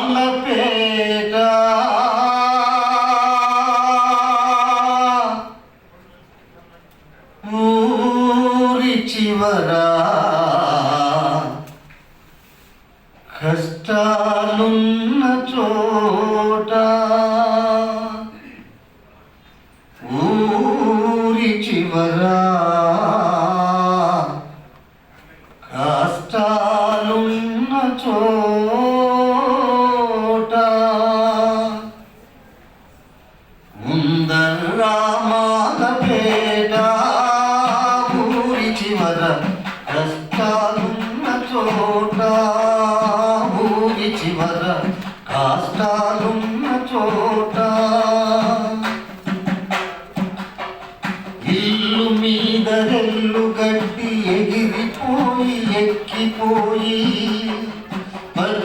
మాలపేట ఊరి చివరా కష్టాలున్న చోట ఊరి చివరా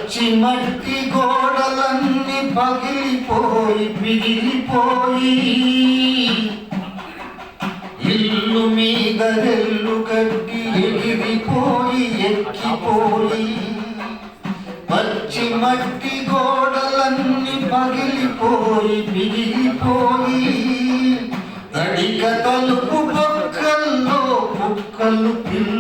పచ్చి మట్టి గోడలన్నీ పగిలిపోయి పిగిలిపోయి. ఇల్లు మీద రెల్లు కట్టి ఎగిరిపోయి ఎక్కిపోయి. పచ్చి మట్టి గోడలన్నీ పగిలిపోయి పిగిలిపోయి. తడిక తలుపు పక్కల్లో కుక్కలు పిల్ల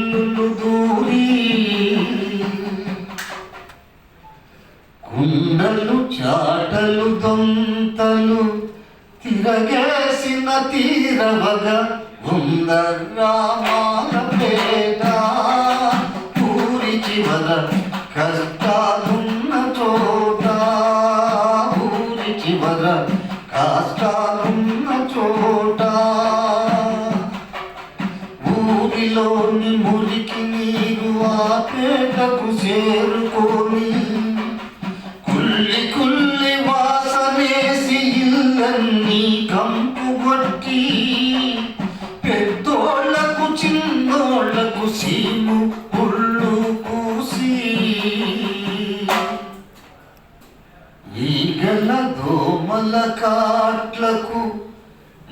తిరగేసిన తీరవగ ఉంద పేట. ఊరి చివర కష్టాలున్న చోట. ఊరి చివర కష్టాలున్న చోట. ఊరిలోని మురికి నీరు ఆ పేటకు చేరుకొని కుల్లి కుల్లి వాసనేసి ఇల్లన్నీ కాట్లకు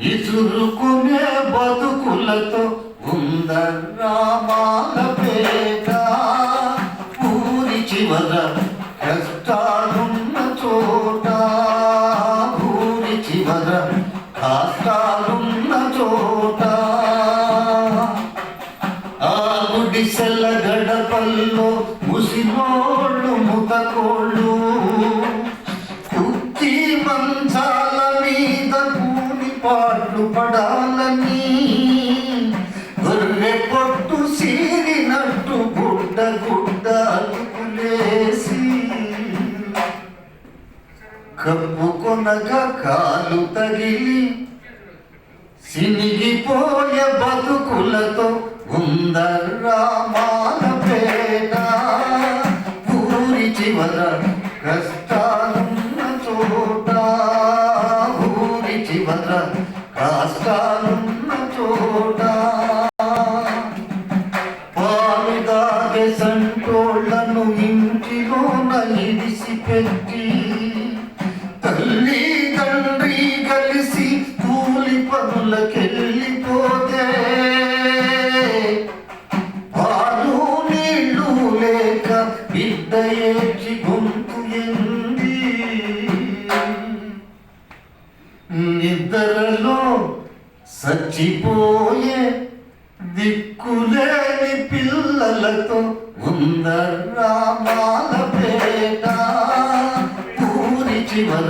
ఇసురుకునే బతుకులతో ఉందరామాల పేట. ఊరి చివర కష్టాలున్న చోట. ఊరి చివర కష్టాలున్న చోట. ఆ గుడిసెల గడపల్లో ముసినోళ్ళు ముతకోళ్ళు. గుడ్డ గుడ్డ కప్పుకొనగా కాలు తగిలి సినిగిపోయే బతుకులతో ఉందరామాల పేట ఊరి చివర కష్ట లేక బిడ్డ ఏడ్చి గొంతు ఎంది? నిద్రలో సచ్చిపోయే దిక్కులేని పిల్లలతో ఉందర్రా ఉందరామాల పేట. పూరి చివర